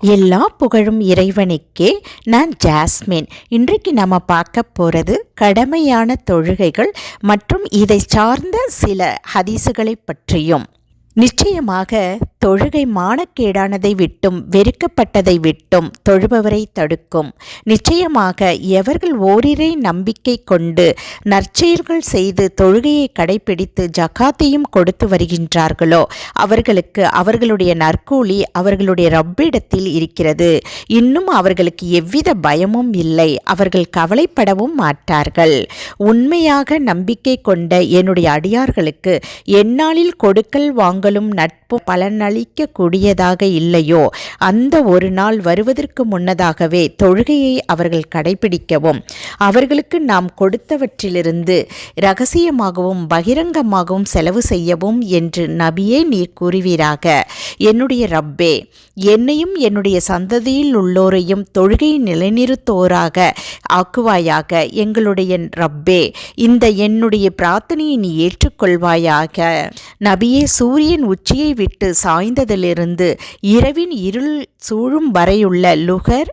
எல்லா புகழும் இறைவனுக்கே. நான் ஜாஸ்மின். இன்றைக்கு நம்ம பார்க்க போகிறது கடமையான தொழுகைகள் மற்றும் இதை சார்ந்த சில ஹதீசுகளை பற்றியும். நிச்சயமாக தொழுகை மானக்கேடானதை விட்டும் வெறுக்கப்பட்டதை விட்டும் தொழுபவரை தடுக்கும். நிச்சயமாக எவர்கள் ஓரிரை நம்பிக்கை கொண்டு நற்செயல்கள் செய்து தொழுகையை கடைபிடித்து ஜகாத்தையும் கொடுத்து வருகின்றார்களோ அவர்களுக்கு அவர்களுடைய நற்கூலி அவர்களுடைய ரப்பிடத்தில் இருக்கிறது. இன்னும் அவர்களுக்கு எவ்வித பயமும் இல்லை. அவர்கள் கவலைப்படவும் மாட்டார்கள். உண்மையாக நம்பிக்கை கொண்ட என்னுடைய அடியார்களுக்கு எந்நாளில் கொடுக்கல் வாங்கலும் நட்பு பலனல் பலிக்கக்கூடியதாக இல்லையோ? அந்த ஒரு நாள் வருவதற்கு முன்னதாகவே தொழுகையை அவர்கள் கடைபிடிக்கவும் அவர்களுக்கு நாம் கொடுத்தவற்றிலிருந்து ரகசியமாகவும் பகிரங்கமாகவும் செலவு செய்யவும் என்று நபியே நீர் கூறுவீராக. என்னுடைய ரப்பே என்னையும் என்னுடைய சந்ததியில் உள்ளோரையும் தொழுகை நிலைநிறுத்தோராக ஆக்குவாயாக எங்களுடைய ரப்பே. இந்த என்னுடைய பிரார்த்தனையை நீ ஏற்றுக்கொள்வாயாக. நபியே சூரியன் உச்சியை விட்டு சாய்ந்ததிலிருந்து இரவின் இருள் சூழும் வரையுள்ள லுகர்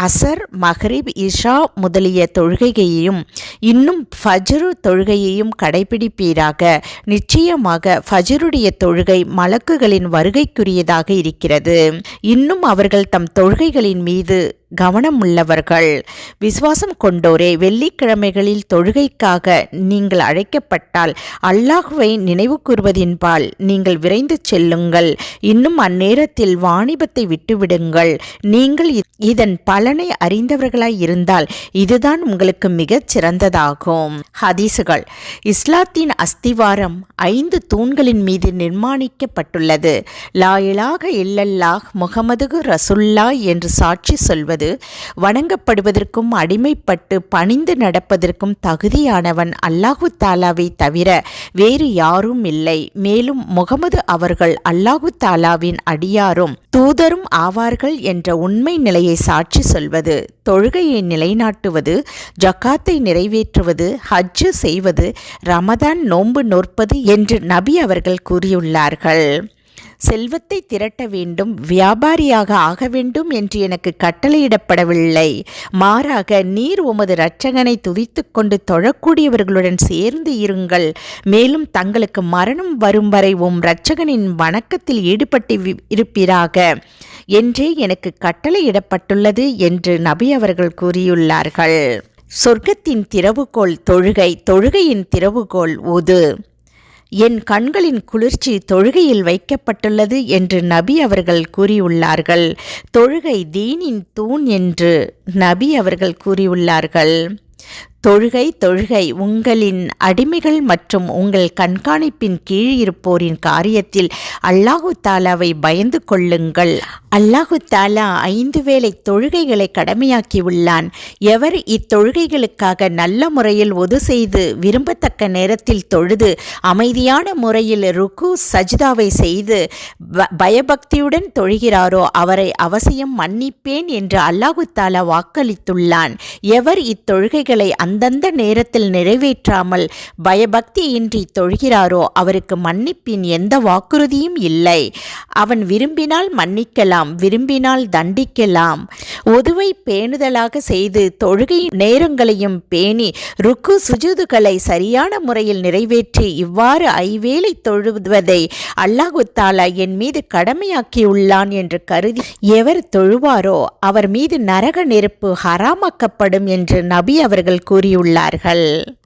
அசர் மஹரிப் இஷா முதலிய தொழுகையையும் இன்னும் ஃபஜ்ரு தொழுகையையும் கடைபிடிப்பீராக. நிச்சயமாக ஃபஜருடைய தொழுகை மலக்குகளின் வருகைக்குரியதாக இருக்கிறது. இன்னும் அவர்கள் தம் தொழுகைகளின் மீது கவனம் உள்ளவர்கள் விசுவாசம் கொண்டோரே வெள்ளிக்கிழமைகளில் தொழுகைக்காக நீங்கள் அழைக்கப்பட்டால் அல்லாஹுவை நினைவு கூறுவதின்பால் நீங்கள் விரைந்து செல்லுங்கள். இன்னும் அந்நேரத்தில் வாணிபத்தை விட்டுவிடுங்கள். நீங்கள் இதன் பலனை அறிந்தவர்களாய் இருந்தால் இதுதான் உங்களுக்கு மிகச் சிறந்ததாகும். ஹதீசுகள். இஸ்லாத்தின் அஸ்திவாரம் ஐந்து தூண்களின் மீது நிர்மாணிக்கப்பட்டுள்ளது. லாயிலாக இல்லல்லாஹ் முகமது ரசுல்லா என்று சாட்சி சொல்வது என்பது வணங்கப்படுவதற்கும் அடிமைப்பட்டு பணிந்து நடப்பதற்கும் தகுதியானவன் அல்லாஹு தாலாவை தவிர வேறு யாரும் இல்லை. மேலும் முகமது அவர்கள் அல்லாஹு தாலாவின் அடியாரும் தூதரும் ஆவார்கள் என்ற உண்மை நிலையை சாட்சி சொல்வது தொழுகையை நிலைநாட்டுவது ஜக்காத்தை நிறைவேற்றுவது ஹஜ்ஜு செய்வது ரமதான் நோன்பு நோற்பது என்று நபி அவர்கள் கூறியுள்ளார்கள். செல்வத்தை திரட்ட வேண்டும் வியாபாரியாக ஆக வேண்டும் என்று எனக்கு கட்டளையிடப்படவில்லை. மாறாக நீர் உமது இரட்சகனை துதித்து கொண்டு தொழக்கூடியவர்களுடன் சேர்ந்து இருங்கள். மேலும் தங்களுக்கு மரணம் வரும் வரை உம் இரட்சகனின் வணக்கத்தில் ஈடுபட்டு இருப்பீராக. என்றே எனக்கு கட்டளையிடப்பட்டுள்ளது என்று நபி அவர்கள் கூறியுள்ளார்கள். சொர்க்கத்தின் திறவுகோள் தொழுகை தொழுகையின் திறவுகோள் உது என் கண்களின் குளிர்ச்சி தொழுகையில் வைக்கப்பட்டுள்ளது என்று நபி அவர்கள் கூறியுள்ளார்கள். தொழுகை தீனின் தூண் என்று நபி அவர்கள் கூறியுள்ளார்கள். தொழுகை தொழுகை உங்களின் அடிமைகள் மற்றும் உங்கள் கண்காணிப்பின் கீழ் இருப்போரின் காரியத்தில் அல்லாஹு தாலாவை பயந்து கொள்ளுங்கள். அல்லாஹு தாலா ஐந்து வேளை தொழுகைகளை கடமையாக்கியுள்ளான் எவர் இத்தொழுகைகளுக்காக நல்ல முறையில் ஒது செய்து விரும்பத்தக்க நேரத்தில் தொழுது அமைதியான முறையில் ருக்கு சஜிதாவை செய்து பயபக்தியுடன் தொழுகிறாரோ அவரை அவசியம் மன்னிப்பேன் என்று அல்லாஹு தாலா வாக்களித்துள்ளான். எவர் இத்தொழுகைகளை அந்தந்த நேரத்தில் நிறைவேற்றாமல் பயபக்தியின்றி தொழுகிறாரோ அவருக்கு மன்னிப்பின் எந்த வாக்குறுதியும் இல்லை. அவன் விரும்பினால் மன்னிக்கலாம் விரும்பினால் தண்டிக்கலாம். ஒதுவை பேணுதலாக செய்து தொழுகை நேரங்களையும் பேணி ருக்கு சுஜுதுகளை சரியான முறையில் நிறைவேற்றி இவ்வாறு ஐவேளை தொழுவதை அல்லாஹு தாலா என் மீது கடமையாக்கியுள்ளான் என்று கருதி எவர் தொழுவாரோ அவர் மீது நரக நெருப்பு ஹராமாக்கப்படும் என்று நபி அவர்கள் கூறி கூறியுள்ளார்கள்.